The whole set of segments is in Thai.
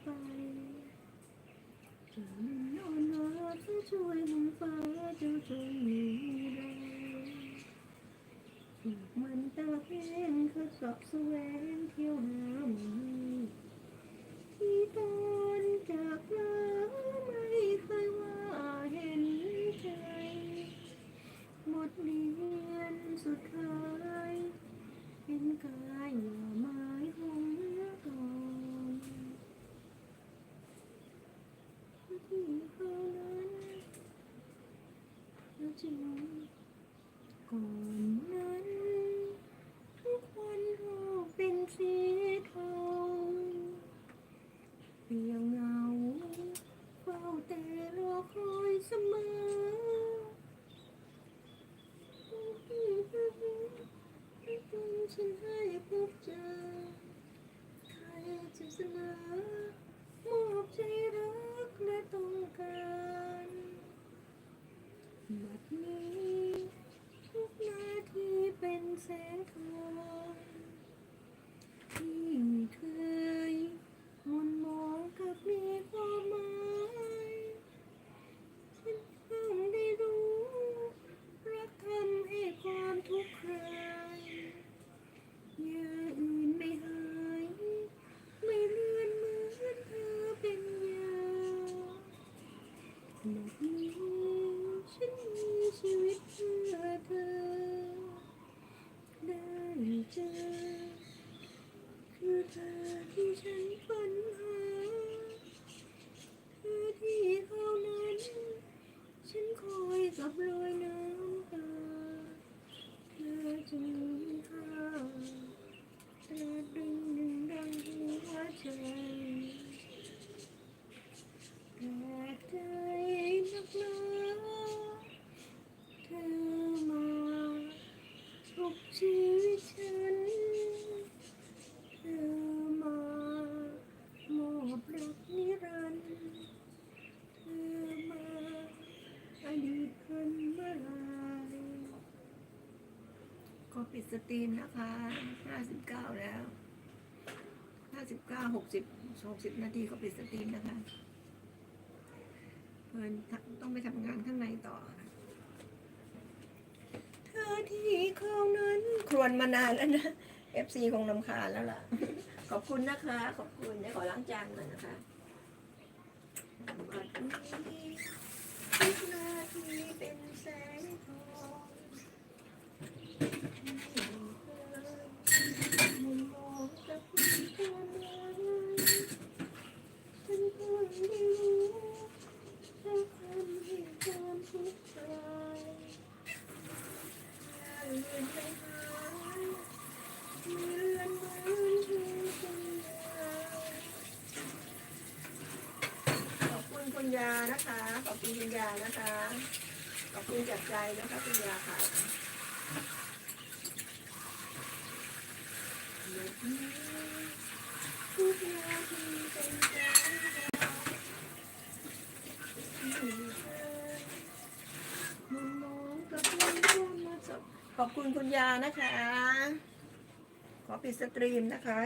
ไปจะนอ่นวอนจะช่วยมึงฟ้าเจ้าจงมีแรงอีกมันตะเพนคือเกาะแสวงเที่ยวหามที่ตอนจากลามา คอยเสมอฉันให้พบเจอใครจะเสนอมอบใจรักและต้องการบัดนี้ทุกนาทีเป็นแสงทองที่เคยมนมองกับมีความหมายฉันเพิ่งได้รู้ รักทำให้ความทุกข์คลายอย่างอื่นไม่หาย ไม่เลื่อนเหมือนเธอเป็นยาหมดนี้ ฉันมีชีวิตเพื่อเธอได้เจอคือเธอที่ฉันฝันหาเธอที่เขานั้น ฉันคอยกับรอยน้ำตาเธอจะมีค่าเธอดึงดึงดังหัวใจแปลกใจนักหนาเธอมาปลุกชีวิตฉัน เธอมามอบรักนิรันดร์เธอมา อดีตพันเมื่อไรก็ปิด สตรีมนะคะ59แล้ว59 60 60นาทีก็ปิดสตรีมนะคะเพิ่นต้องไปทำงานข้างในต่อ เธอที่เขานั้นครวนมานานแล้วนะ FC คงนำคาแล้วล่ะ ขอบคุณนะคะ ขอบคุณเดี๋ยวขอล้างจานหน่อยนะคะบัดนี้ ทุกนาทีเป็นแสงทองมุมมองกับความรักฉันเพิ่งได้รู้และทำให้ความทุกข์คลายเลื่อนไม่หายเลื่อนเหมือนเธอเป็นยา ขอบคุณคุณยานะคะ ขอบคุณคุณยานะคะ ขอบคุณจากใจนะคะคุณยาค่ะทุกนาทีเป็นแสงทองมุมมองกับเพื่อนร่วมมาจบ ขอบคุณคุณยานะคะ ขอปิดสตรีมนะคะ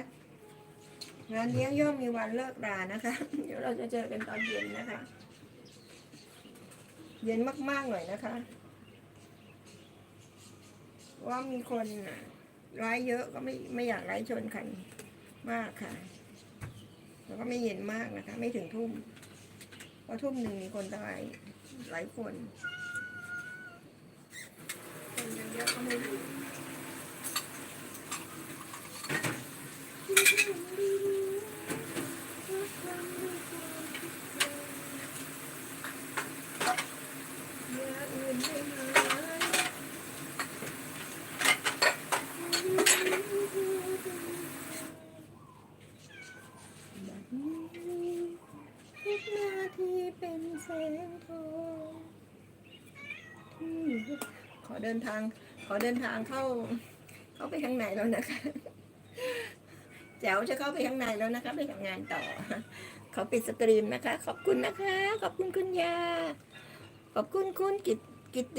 งานเลี้ยงย่อมมีวันเลิกรานะคะ เดี๋ยวเราจะเจอกันตอนเย็นนะคะ เย็นมากๆหน่อยนะคะ ว่ามีคนร้ายเยอะก็ไม่ไม่อยากร้ายชนกันมากค่ะ แล้วก็ไม่เย็นมากนะคะ ไม่ถึงทุ่มเพราะทุ่มหนึ่งมีคนตายหลายคนคนเยอะๆก็ไม่ดี ทุกนาทีเป็นแสงทองที่ ขอเดินทาง ขอเดินทางเข้า เข้าไปข้างในแล้วนะคะแจ๋วจะเข้าไปข้างในแล้วนะคะไปทำงานต่อขอปิดสตรีมนะคะ ขอบคุณนะคะ ขอบคุณคุณยา ขอบคุณคุณกิตกิตติ